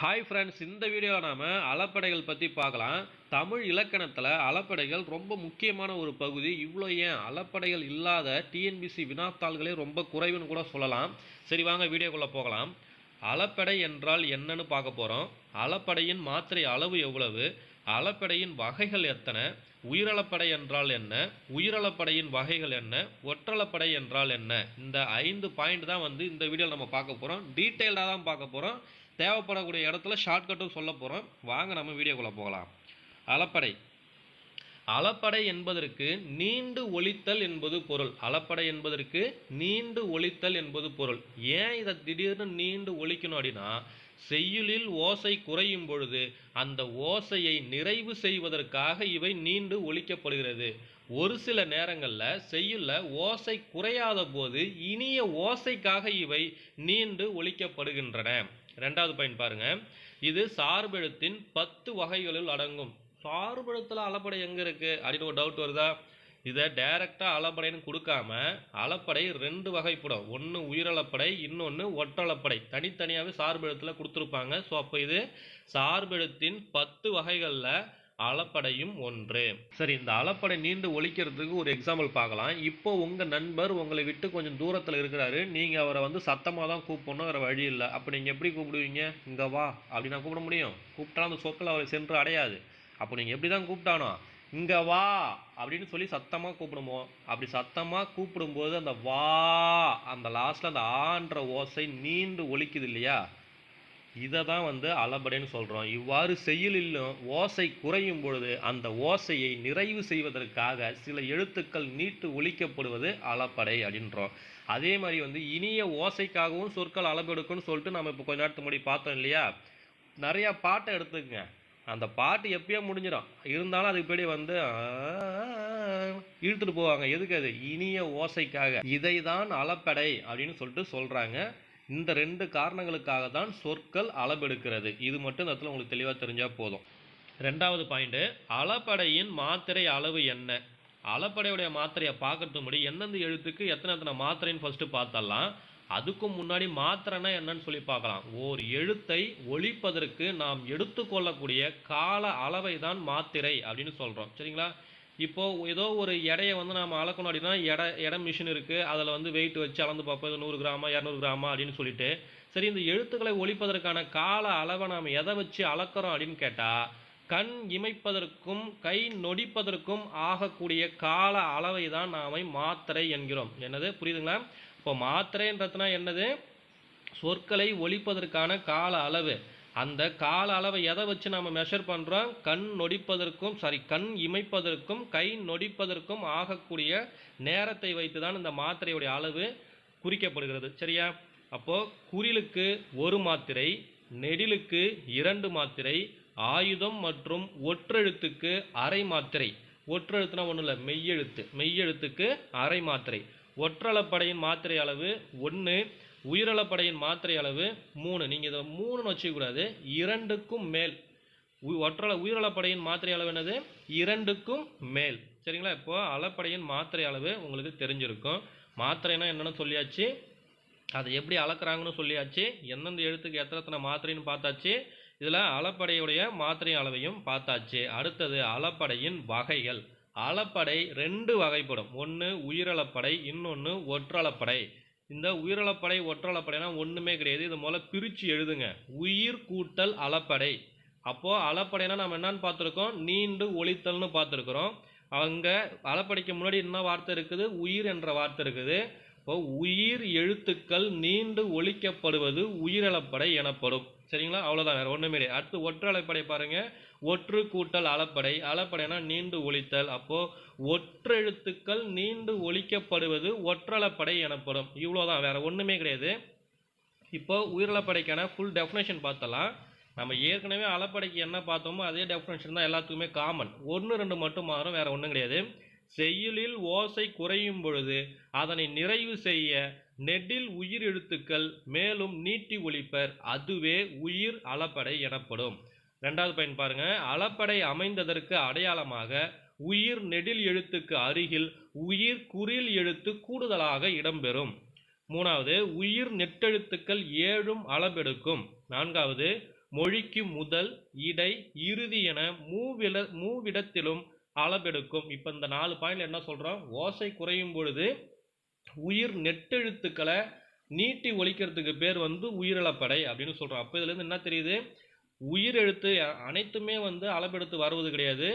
Hi friends இந்த video நாம் அலப்படைகள் பற்றி பார்க்கலாம். தமிழ் இலக்கணத்தில் அலப்படைகள் ரொம்ப முக்கியமான ஒரு பகுதி. இவ்வளோ ஏன் அலப்படைகள் இல்லாத டிஎன்பிசி வினாத்தாள்களே ரொம்ப குறைவுன்னு கூட சொல்லலாம். சரி வாங்க வீடியோக்குள்ளே போகலாம். அலப்படை என்றால் என்னன்னு பார்க்க போகிறோம் அலப்படையின் மாத்திரை அளவு எவ்வளவு? அலப்படையின் வகைகள் எத்தனை? உயிரலப்படை என்றால் என்ன? உயிரலப்படையின் வகைகள் என்ன? ஒற்றலப்படை என்றால் என்ன? இந்த ஐந்து பாயிண்ட் தான் வந்து இந்த வீடியோவில் நம்ம பார்க்க போகிறோம் டீட்டெயில்டாக தான் பார்க்க போகிறோம் தேவைப்படக்கூடிய இடத்துல ஷார்ட்கட்டும் சொல்ல போகிறோம் வாங்க நம்ம வீடியோக்குள்ளே போகலாம். அலப்படை அளப்படை என்பதற்கு நீண்டு ஒழித்தல் என்பது பொருள். அளப்படை என்பதற்கு நீண்டு ஒழித்தல் என்பது பொருள். ஏன் இதை திடீர்னு நீண்டு ஒழிக்கணும் அப்படின்னா செய்யுளில் ஓசை குறையும் பொழுது அந்த ஓசையை நிறைவு செய்வதற்காக இவை நீண்டு ஒழிக்கப்படுகிறது ஒரு சில நேரங்களில் செய்யுள்ள ஓசை குறையாத போது இனிய ஓசைக்காக இவை நீண்டு ஒழிக்கப்படுகின்றன ரெண்டாவது பாயிண்ட் பாருங்க. இது சார்பெழுத்தின் பத்து வகைகளில் அடங்கும். சார்பெழுத்தில் அளப்படை எங்கே இருக்குது அப்படின்னு ஒரு டவுட் வருதா? இதை டைரெக்டாக அளப்படைன்னு கொடுக்காம அளப்படை ரெண்டு வகைப்படும். ஒன்று உயிரளப்படை இன்னொன்று ஒற்றளப்படை. தனித்தனியாகவே சார்பெழுத்தில் கொடுத்துருப்பாங்க. ஸோ அப்போ இது சார்பெழுத்தின் பத்து வகைகளில் அளப்படையும் ஒன்று. சரி இந்த அளப்படை நீண்டு ஒழிக்கிறதுக்கு ஒரு எக்ஸாம்பிள் பார்க்கலாம். இப்போ உங்கள் நண்பர் உங்களை விட்டு கொஞ்சம் தூரத்தில் இருக்கிறாரு. நீங்கள் அவரை வந்து சத்தமாக தான் கூப்பிடணும் வேறு வழி இல்லை. அப்போ நீங்கள் எப்படி கூப்பிடுவீங்க? இங்கே வா அப்படி நான் கூப்பிட முடியும். கூப்பிட்டா அந்த சொற்கள் அவரை சென்று அடையாது. அப்போ நீங்கள் எப்படி தான் கூப்பிட்டானோ இங்கே வா அப்படின்னு சொல்லி சத்தமாக கூப்பிடுவோம் அப்படி சத்தமாக கூப்பிடும்போது அந்த வா அந்த லாஸ்ட்டில் அந்த ஆன்ற ஓசை நீண்டு ஒழிக்குது இல்லையா? இதை தான் வந்து அளபடைன்னு சொல்கிறோம் இவ்வாறு செயலிலும் ஓசை குறையும் பொழுது அந்த ஓசையை நிறைவு செய்வதற்காக சில எழுத்துக்கள் நீட்டு ஒழிக்கப்படுவது அளப்படை அப்படின்றோம். அதே மாதிரி வந்து இனிய ஓசைக்காகவும் சொற்கள் அளபெடுக்கும்னு சொல்லிட்டு நம்ம இப்போ கொஞ்ச நேரத்துக்கு முன்னாடி பார்த்தோம் இல்லையா? நிறையா பாட்டை எடுத்துக்கங்க. அந்த பாட்டு எப்பயோ முடிஞ்சிடும். இருந்தாலும் அதுக்கு பின்னாடி வந்து இழுத்துட்டு போவாங்க. எதுக்கு அது? இனிய ஓசைக்காக. இதை தான் அளப்படை அப்படின்னு சொல்லிட்டு சொல்கிறாங்க இந்த ரெண்டு காரணங்களுக்காக தான் சொற்கள் அளபெடுக்கிறது இது மட்டும் இந்த இடத்துல உங்களுக்கு தெளிவாக தெரிஞ்சால் போதும். ரெண்டாவது பாயிண்ட்டு அளப்படையின் மாத்திரை அளவு என்ன? அளப்படையுடைய மாத்திரையை பார்க்கறதுக்கு முன்னாடி எந்தெந்த எழுத்துக்கு எத்தனை எத்தனை மாத்திரைன்னு ஃபஸ்ட்டு பார்த்தரலாம் அதுக்கும் முன்னாடி மாத்திரைனா என்னன்னு சொல்லி பார்க்கலாம். ஓர் எழுத்தை ஒழிப்பதற்கு நாம் எடுத்துக்கொள்ளக்கூடிய கால அளவை தான் மாத்திரை அப்படின்னு சொல்கிறோம் சரிங்களா? இப்போ ஏதோ ஒரு எடையை வந்து நாம் அளக்கணும் அப்படின்னா எடை எடை மிஷின் இருக்குது அதில் வந்து வெயிட் வச்சு அளந்து பார்ப்போம். இது நூறு கிராமா இரநூறு கிராமா அப்படின்னு சொல்லிட்டு. சரி இந்த எழுத்துக்களை ஒழிப்பதற்கான கால அளவை நாம் எதை வச்சு அளக்கிறோம் அப்படின்னு கேட்டால் கண் இமைப்பதற்கும் கை நொடிப்பதற்கும் ஆகக்கூடிய கால அளவை தான் நாம் மாத்திரை என்கிறோம். என்னது? புரியுதுங்களா? இப்போ மாத்திரைன்றதுனா என்னது? சொற்களை ஒழிப்பதற்கான கால அளவு. அந்த கால அளவை எதை வச்சு நம்ம மெஷர் பண்ணுறோம் கண் நொடிப்பதற்கும் சாரி கண் இமைப்பதற்கும் கை நொடிப்பதற்கும் ஆகக்கூடிய நேரத்தை வைத்து தான் இந்த மாத்திரையுடைய அளவு குறிக்கப்படுகிறது. சரியா? அப்போது குறிலுக்கு ஒரு மாத்திரை நெடிலுக்கு இரண்டு மாத்திரை ஆயுதம் மற்றும் ஒற்றெழுத்துக்கு அரை மாத்திரை. ஒற்றெழுத்துனா ஒன்றும் இல்லை மெய்யெழுத்து. மெய்யெழுத்துக்கு அரை மாத்திரை. ஒற்றளப்படையின் மாத்திரை அளவு ஒன்று உயிரளப்படையின் மாத்திரை அளவு மூணு. நீங்கள் இதை மூணுன்னு வச்சுக்கூடாது இரண்டுக்கும் மேல். உ- உயிரளப்படையின் மாத்திரை அளவு என்னது? இரண்டுக்கும் மேல். சரிங்களா? இப்போது அளப்படையின் மாத்திரை அளவு உங்களுக்கு தெரிஞ்சிருக்கும். மாத்திரைனா என்னன்னு சொல்லியாச்சு? அதை எப்படி அளக்குறாங்கன்னு சொல்லியாச்சு? எந்தெந்த எழுத்துக்கு எத்தனை எத்தனை மாத்திரைன்னு பார்த்தாச்சு? இதில் அளப்படையுடைய மாத்திரை அளவையும் பார்த்தாச்சு. அடுத்தது அளப்படையின் வகைகள். அளப்படை ரெண்டு வகைப்படும். ஒன்று உயிரளப்படை இன்னொன்று ஒற்றளப்படை. இந்த உயிரளப்படை ஒற்றளப்படைனா ஒன்றுமே கிடையாது. இது முதல்ல பிரித்து எழுதுங்க. உயிர் கூட்டல் அளப்படை. அப்போது அளப்படைனா நம்ம என்னன்னு பார்த்துருக்கோம்? நீண்டு ஒழித்தல்னு பார்த்துருக்குறோம். அங்கே அளப்படைக்கு முன்னாடி என்ன வார்த்தை இருக்குது? உயிர் என்ற வார்த்தை இருக்குது. இப்போ உயிர் எழுத்துக்கள் நீண்டு ஒழிக்கப்படுவது உயிரிழப்படை எனப்படும். சரிங்களா? அவ்வளோதான் வேறு ஒன்றுமே கிடையாது. அடுத்து ஒற்றளப்படை பாருங்கள் ஒற்று கூட்டல் அளப்படை. அளப்படைனா நீண்டு ஒழித்தல் அப்போ ஒற்றெழுத்துக்கள் நீண்டு ஒழிக்கப்படுவது ஒற்றளப்படை எனப்படும். இவ்வளோதான் வேற ஒன்றுமே கிடையாது. இப்போ உயிரிழப்படைக்கான ஃபுல் டெஃபினேஷன் பார்த்தலாம் நம்ம ஏற்கனவே அளப்படைக்கு என்ன பார்த்தோமோ அதே டெஃபினேஷன் தான் எல்லாத்துக்குமே காமன் ஒன்று ரெண்டு மட்டும் மாறும் வேற ஒன்றும் கிடையாது. செய்யுளில் ஓசை குறையும் பொழுது அதனை நிறைவு செய்ய நெடில் உயிர் எழுத்துக்கள் மேலும் நீட்டி ஒழிப்பர். அதுவே உயிர் அளப்படை எனப்படும். ரெண்டாவது பயன் பாருங்க. அளப்படை அமைந்ததற்கு அடையாளமாக உயிர் நெடில் எழுத்துக்கு அருகில் உயிர் குறில் எழுத்து கூடுதலாக இடம்பெறும். மூணாவது உயிர் நெட்டெழுத்துக்கள் ஏழும் அளபெடுக்கும் நான்காவது மொழிக்கு முதல் இடை இறுதி என மூவில மூவிடத்திலும் அளபெடுக்கும் இப்போ இந்த நாலு பாயிண்ட் என்ன சொல்கிறோம் ஓசை குறையும் பொழுது உயிர் நெட்டெழுத்துக்களை நீட்டி ஒழிக்கிறதுக்கு பேர் வந்து உயிரிழப்படை அப்படின்னு சொல்கிறோம் அப்போ இதுலேருந்து என்ன தெரியுது? உயிர் எழுத்து அனைத்துமே வந்து அளபெடுத்து வருவது கிடையாது.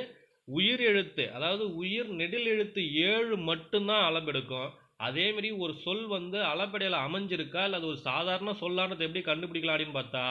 உயிர் எழுத்து அதாவது உயிர் நெடில் எழுத்து ஏழு மட்டும்தான் அளபெடுக்கும் அதேமாரி ஒரு சொல் வந்து அளபெடையில் அமைஞ்சிருக்கா? இல்லை அது ஒரு சாதாரண சொல்லானது எப்படி கண்டுபிடிக்கலாம் அப்படின்னு பார்த்தா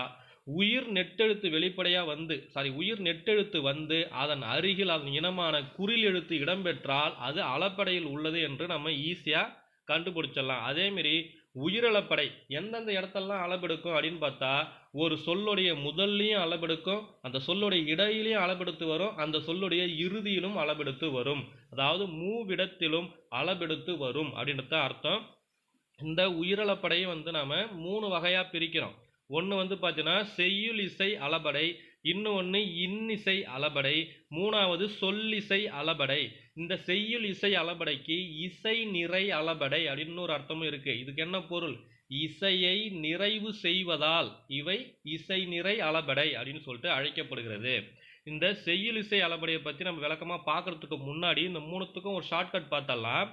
உயிர் நெட்டெழுத்து வெளிப்படையாக வந்து சாரி உயிர் நெட்டெழுத்து வந்து அதன் அருகில் அதன் இனமான குறில் எழுத்து இடம்பெற்றால் அது அளப்படையில் உள்ளது என்று நம்ம ஈஸியாக கண்டுபிடிச்சிடலாம். அதேமாரி உயிரிழப்படை எந்தெந்த இடத்தெல்லாம் அளபெடுக்கும் அப்படின்னு பார்த்தா ஒரு சொல்லுடைய முதல்லையும் அளபெடுக்கும் அந்த சொல்லுடைய இடையிலையும் அளபெடுத்து வரும் அந்த சொல்லுடைய இறுதியிலும் அளபெடுத்து வரும். அதாவது மூவிடத்திலும் அளபெடுத்து வரும் அப்படின்றது அர்த்தம். இந்த உயிரிழப்படையை வந்து நாம் மூணு வகையாக பிரிக்கிறோம். ஒன்று வந்து பார்த்தீங்கன்னா செய்யுள் இசை அளபடை இன்னொன்று இன்னிசை அளபடை மூணாவது சொல்லிசை அளபடை. இந்த செய்யுள் இசை அளபடைக்கு இசை நிறை அளபடை அப்படின்னு ஒரு அர்த்தமும் இருக்குது இதுக்கு என்ன பொருள்? இசையை நிறைவு செய்வதால் இவை இசை நிறை அளபடை அப்படின்னு சொல்லிட்டு அழைக்கப்படுகிறது. இந்த செய்யுள் இசை அளபடையை பற்றி நம்ம விளக்கமாக பார்க்கறதுக்கு முன்னாடி இந்த மூணுத்துக்கும் ஒரு ஷார்ட்கட் பார்த்தலாம்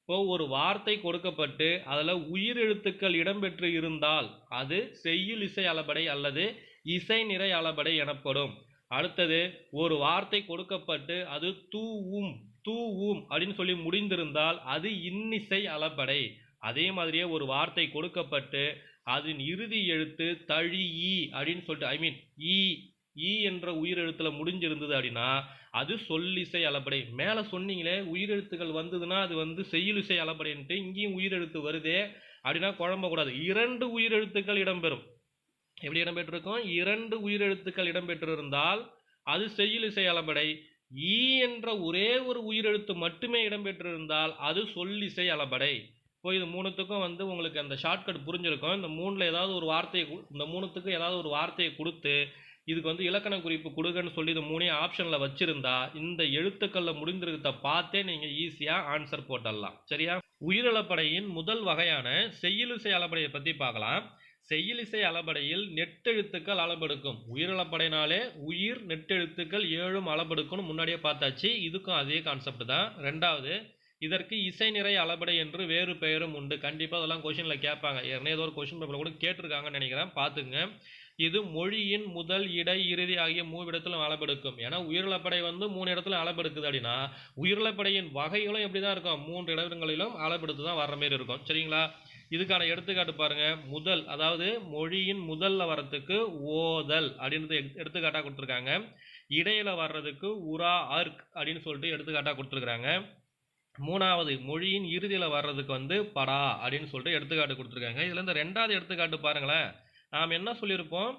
இப்போ ஒரு வார்த்தை கொடுக்கப்பட்டு அதில் உயிர் எழுத்துக்கள் இடம்பெற்று இருந்தால் அது செய்யுள் இசை அளபடை அல்லது இசை நிறை அளபடை எனப்படும். அடுத்தது ஒரு வார்த்தை கொடுக்கப்பட்டு அது தூவும் தூவும் அப்படின்னு சொல்லி முடிந்திருந்தால் அது இன்னிசை அளபடை. அதே மாதிரியே ஒரு வார்த்தை கொடுக்கப்பட்டு அதன் இறுதி எழுத்து தழி ஈ அப்படின்னு சொல்லிட்டு ஐ மீன் ஈ ஈ என்ற உயிரெழுத்தில் முடிஞ்சிருந்தது அப்படின்னா அது சொல்லிசை அளபடை மேலே சொன்னீங்களே உயிரெழுத்துக்கள் வந்ததுன்னா அது வந்து செய்யுளிசை அளபடைன்ட்டு இங்கேயும் உயிரெழுத்து வருதே அப்படின்னா குழம்பக்கூடாது இரண்டு உயிரெழுத்துக்கள் இடம்பெறும். எப்படி இடம்பெற்றிருக்கும்? இரண்டு உயிரெழுத்துக்கள் இடம்பெற்றிருந்தால் அது செய்யுளிசை அளபடை ஈ என்ற ஒரே ஒரு உயிரெழுத்து மட்டுமே இடம்பெற்றிருந்தால் அது சொல்லிசை அளபடை ஸோ இது மூணுத்துக்கும் வந்து உங்களுக்கு அந்த ஷார்ட்கட் புரிஞ்சிருக்கும். இந்த மூணில் ஏதாவது ஒரு வார்த்தையை இந்த மூணுத்துக்கும் ஏதாவது ஒரு வார்த்தையை கொடுத்து இதுக்கு வந்து இலக்கண குறிப்பு கொடுங்கன்னு சொல்லி இது மூணே ஆப்ஷனில் வச்சுருந்தா இந்த எழுத்துக்களில் முடிந்திருக்கிறத பார்த்தே நீங்கள் ஈஸியாக ஆன்சர் போட்டுடலாம் சரியா? உயிரிழப்படையின் முதல் வகையான செய்யுளிசை அளபடையை பற்றி பார்க்கலாம். செய்யுளிசை அளபடையில் நெட்டெழுத்துக்கள் அளபெடுக்கும். உயிரிழப்படைனாலே உயிர் நெட்டெழுத்துக்கள் ஏழும் அளபெடுக்கும்னு முன்னாடியே பார்த்தாச்சு. இதுக்கும் அதே கான்செப்ட் தான். ரெண்டாவது இதற்கு இசை நிறை அளபடை என்று வேறு பெயரும் உண்டு. கண்டிப்பாக அதெல்லாம் கொஷினில் கேட்பாங்க. ஏற்கனவே ஏதோ ஒரு கொஷின் பேப்பரில் கூட கேட்டிருக்காங்கன்னு நினைக்கிறேன். பார்த்துங்க இது மொழியின் முதல் இடை இறுதி ஆகிய மூணு இடத்திலும் அளபெடுக்கும். ஏன்னா உயிரிழப்படை வந்து மூணு இடத்துல அளபெடுக்குது அப்படின்னா உயிரிழப்படையின் வகைகளும் எப்படி தான் இருக்கும்? மூன்று இடங்களிலும் அளபெடுத்து தான் வர்ற மாதிரி இருக்கும். சரிங்களா? இதுக்கான எடுத்துக்காட்டு பாருங்க. முதல் அதாவது மொழியின் முதல்ல வர்றதுக்கு ஓதல் அப்படின்றது எடுத்துக்காட்டாக கொடுத்துருக்காங்க. இடையில வர்றதுக்கு உரா அர்க் அப்படின்னு சொல்லிட்டு எடுத்துக்காட்டாக கொடுத்துருக்குறாங்க. மூணாவது மொழியின் இறுதியில் வர்றதுக்கு வந்து படா அப்படின்னு சொல்லிட்டு எடுத்துக்காட்டு கொடுத்துருக்காங்க. இதில் இந்த ரெண்டாவது எடுத்துக்காட்டு பாருங்களேன். நாம் என்ன சொல்லியிருப்போம்?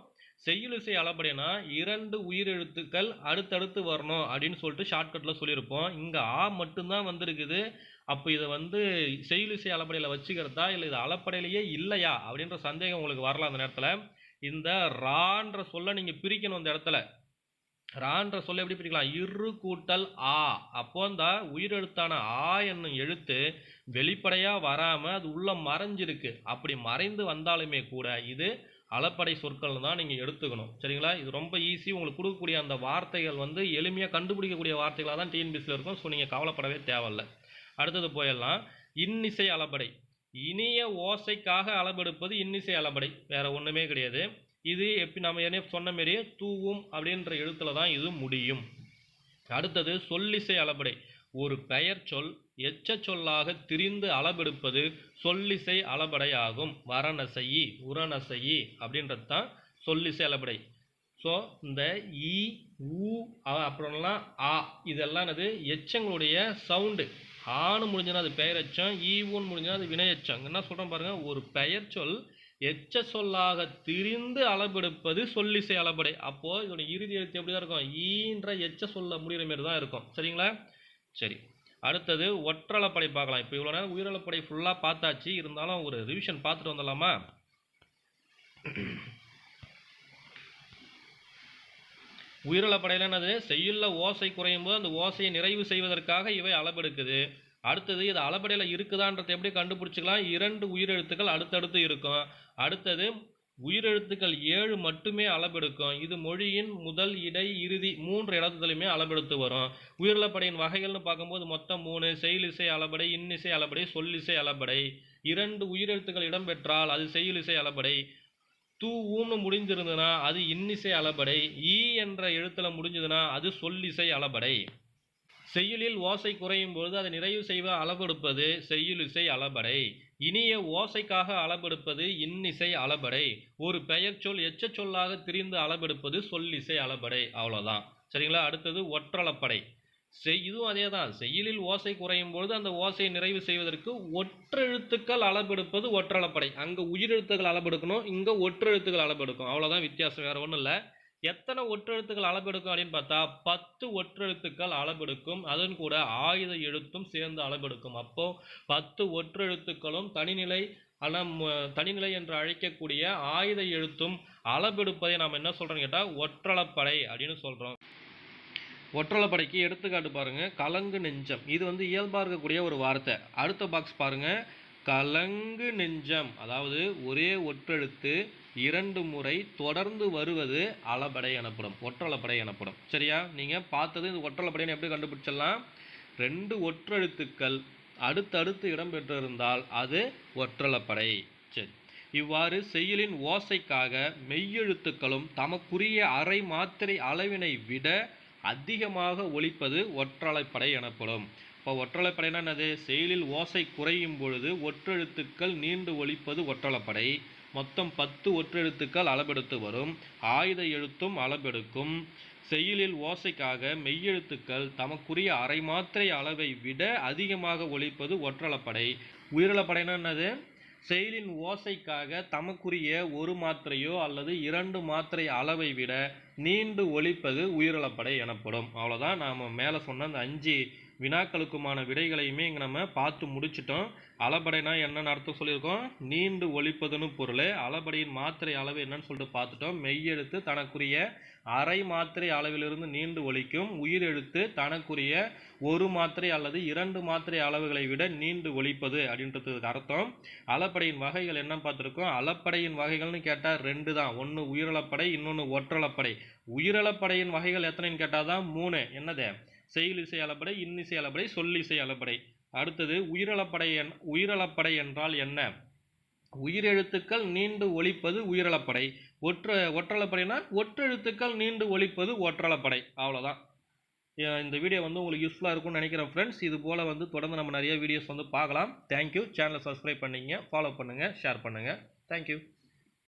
செய்யுளிசை அளபடினா இரண்டு உயிரெழுத்துக்கள் அடுத்தடுத்து வரணும் அப்படின்னு சொல்லிட்டு ஷார்ட்கட்டில் சொல்லியிருப்போம். இங்கே ஆ மட்டும்தான் வந்திருக்குது. அப்போ இதை வந்து செய்யுளிசை அளப்படையில் வச்சுக்கிறதா இல்லை இது அளப்படையிலேயே இல்லையா அப்படின்ற சந்தேகம் உங்களுக்கு வரலாம் அந்த நேரத்தில். இந்த ரான்ற சொல்ல நீங்கள் பிரிக்கணும் அந்த இடத்துல. ரான்ற சொல்ல எப்படி பிரிக்கலாம்? இரு கூட்டல் ஆ. அப்போ அந்த உயிரெழுத்தான ஆ என்னும் எழுத்து வெளிப்படையாக வராமல் அது உள்ள மறைஞ்சிருக்கு. அப்படி மறைந்து வந்தாலுமே கூட இது அளப்படை சொற்கள் தான் நீங்கள் எடுத்துக்கணும். சரிங்களா? இது ரொம்ப ஈஸி உங்களுக்கு கொடுக்கக்கூடிய அந்த வார்த்தைகள் வந்து எளிமையாக கண்டுபிடிக்கக்கூடிய வார்த்தைகளாக தான் டிஎன்பிசியில் இருக்கும். ஸோ நீங்கள் கவலைப்படவே தேவையில்ல. அடுத்தது போயிடலாம். இன்னிசை அளபடை இனிய ஓசைக்காக அளபெடுப்பது இன்னிசை அளபடை வேறு ஒன்றுமே கிடையாது. இது எப்படி நம்ம ஏற்கனவே சொன்ன மாதிரியே தூவும் அப்படின்ற எழுத்தில் தான் இது முடியும். அடுத்தது சொல்லிசை அளபடை. ஒரு பெயர் சொல் எச்ச சொல்லாக திரிந்து அளபெடுப்பது சொல்லிசை அளபடை ஆகும். வரணசையி உரணசையி அப்படின்றது தான் சொல்லிசை அளபடை. ஸோ இந்த இ உ அ அப்புறம்லாம் ஆ இதெல்லாம் என்னது? எச்சங்களுடைய சவுண்டு. ஆணு முடிஞ்சுனா அது பெயரெச்சம் ஈவுன்னு முடிஞ்சுனா அது வினையச்சம் என்ன சொல்கிறேன் பாருங்கள் ஒரு பெயர் சொல் எச்ச சொல்லாக திரிந்து அளபெடுப்பது சொல்லிசை அளபடை. அப்போது இதோட இறுதி எழுத்து எப்படி தான் இருக்கும்? ஈன்ற எச்ச சொல்ல முடிகிற மாரி தான் இருக்கும். சரிங்களா? சரி. அடுத்தது ஒற்றளப்படை பார்க்கலாம். இப்போ இவ்வளோ நேரம் உயிரிழப்படை ஃபுல்லாக பார்த்தாச்சு. இருந்தாலும் ஒரு ரிவிஷன் பார்த்துட்டு வந்துடலாமா? உயிரிழப்படையில் என்னது? செய்யுள்ள ஓசை குறையும் போது அந்த ஓசையை நிறைவு செய்வதற்காக இவை அளபெடுக்குது அடுத்தது இது அளபடையில் இருக்குதான்றதை எப்படி கண்டுபிடிச்சிக்கலாம்? இரண்டு உயிரெழுத்துக்கள் அடுத்தடுத்து இருக்கும். அடுத்தது உயிரெழுத்துக்கள் ஏழு மட்டுமே அளபெடுக்கும் இது மொழியின் முதல் இடை இறுதி மூன்று இடத்துலையுமே அளபெடுத்து வரும். உயிரிழப்படையின் வகைகள்னு பார்க்கும்போது மொத்தம் மூணு. செயலிசை அளபடை இன்னிசை அளபடை சொல்லிசை அளபடை. இரண்டு உயிரெழுத்துக்கள் இடம்பெற்றால் அது செயலிசை அளபடை. தூ ஊன்னு முடிஞ்சிருந்ததுன்னா அது இன்னிசை அளபடை. ஈ என்ற எழுத்துல முடிஞ்சதுன்னா அது சொல்லிசை அளபடை. செய்யுளில் ஓசை குறையும் பொழுது அதை நிறைவு செய்வ அளபெடுப்பது செய்யுளிசை அளபடை. இனிய ஓசைக்காக அளபெடுப்பது இன்னிசை அளபடை. ஒரு பெயர் சொல் எச்ச சொல்லாக திரிந்து அளபெடுப்பது சொல்லிசை அளபடை. அவ்வளோதான் சரிங்களா? அடுத்தது ஒற்றளப்படை. செய் இதுவும் அதே தான் செய்யுளில் ஓசை குறையும் பொழுது அந்த ஓசையை நிறைவு செய்வதற்கு ஒற்றெழுத்துக்கள் அளபெடுப்பது ஒற்றளப்படை. அங்கே உயிரெழுத்துக்கள் அளபெடுக்கணும் இங்கே ஒற்றெழுத்துக்கள் அளபெடுக்கும் அவ்வளோதான் வித்தியாசம் வேறு ஒன்றும் இல்லை. எத்தனை ஒற்றெழுத்துக்கள் அளபெடுக்கும் அப்படின்னு பார்த்தா பத்து ஒற்றெழுத்துக்கள் அளபெடுக்கும் அதன் கூட ஆயுத எழுத்தும் சேர்ந்து அளபெடுக்கும் அப்போ பத்து ஒற்றெழுத்துக்களும் தனிநிலை அலம் தனிநிலை என்று அழைக்கக்கூடிய ஆயுத எழுத்தும் அளபெடுப்பதை நாம் என்ன சொல்றோம்னு கேட்டால் ஒற்றளப்படை அப்படின்னு சொல்றோம். ஒற்றளப்படைக்கு எடுத்துக்காட்டு பாருங்க கலங்கு நெஞ்சம். இது வந்து இயல்பாக இருக்கக்கூடிய ஒரு வார்த்தை. அடுத்த பாக்ஸ் பாருங்க கலங்கு நெஞ்சம். அதாவது ஒரே ஒற்றெழுத்து இரண்டு முறை தொடர்ந்து வருவது அளபடை எனப்படும் ஒற்றலப்படை எனப்படும். சரியா? நீங்கள் பார்த்தது இந்த ஒற்றளப்படைன்னு எப்படி கண்டுபிடிச்சிடலாம்? ரெண்டு ஒற்றெழுத்துக்கள் அடுத்தடுத்து இடம்பெற்றிருந்தால் அது ஒற்றலப்படை சரி. இவ்வாறு செயலின் ஓசைக்காக மெய்யெழுத்துக்களும் தமக்குரிய அரை மாத்திரை அளவினை விட அதிகமாக ஒழிப்பது ஒற்றலைப்படை எனப்படும். இப்போ ஒற்றலைப்படைனா என்னது? செயலில் ஓசை குறையும் பொழுது ஒற்றெழுத்துக்கள் நீண்டு ஒழிப்பது ஒற்றளப்படை. மொத்தம் பத்து ஒற்றெழுத்துக்கள் அளபெடுத்து வரும். ஆயுத எழுத்தும் அளபெடுக்கும் செயலில் ஓசைக்காக மெய்யெழுத்துக்கள் தமக்குரிய அரை மாத்திரை அளவை விட அதிகமாக ஒழிப்பது ஒற்றளப்படை உயிரிழப்படைனா என்னது? செயலின் ஓசைக்காக தமக்குரிய ஒரு மாத்திரையோ அல்லது இரண்டு மாத்திரை அளவை விட நீண்டு ஒழிப்பது உயிரிழப்படை எனப்படும். அவ்வளோதான் நாம் மேலே சொன்ன அந்த அஞ்சு வினாக்களுக்குமான விடைகளையுமே இங்கே நம்ம பார்த்து முடிச்சிட்டோம். அளபடைனா என்னன்னு அர்த்தம் சொல்லியிருக்கோம். நீண்டு ஒழிப்பதுன்னு பொருள். அளபடையின் மாத்திரை அளவு என்னன்னு சொல்லிட்டு பார்த்துட்டோம். மெய்யெழுத்து தனக்குரிய அரை மாத்திரை அளவிலிருந்து நீண்டு ஒழிக்கும். உயிரெழுத்து தனக்குரிய ஒரு மாத்திரை அல்லது இரண்டு மாத்திரை அளவுகளை விட நீண்டு ஒழிப்பது அப்படின்றதுக்கு அர்த்தம். அளப்படையின் வகைகள் என்ன பார்த்துருக்கோம். அளப்படையின் வகைகள்னு கேட்டால் ரெண்டு தான். ஒன்று உயிரிழப்படை இன்னொன்று ஒற்றளப்படை. உயிரிழப்படையின் வகைகள் எத்தனைன்னு கேட்டால் தான் மூணு. என்னது? செயலிசை அளபடை இன்னிசை அளபடை சொல்லிசை அளபடை அடுத்தது உயிரளப்படை என் உயிரளப்படை என்றால் என்ன? உயிரெழுத்துக்கள் நீண்டு ஒழிப்பது உயிரளப்படை. ஒற்ற ஒற்றளப்படைனா ஒற்றெழுத்துக்கள் நீண்டு ஒழிப்பது ஒற்றளப்படை. அவ்வளோதான் இந்த வீடியோ வந்து உங்களுக்கு யூஸ்ஃபுல்லாக இருக்கும்னு நினைக்கிறேன் ஃப்ரெண்ட்ஸ் இது போல் வந்து தொடர்ந்து நம்ம நிறைய வீடியோஸ் வந்து பார்க்கலாம். தேங்க்யூ சேனலை சப்ஸ்கிரைப் பண்ணிங்க. ஃபாலோ பண்ணுங்கள் ஷேர் பண்ணுங்கள் தேங்க்யூ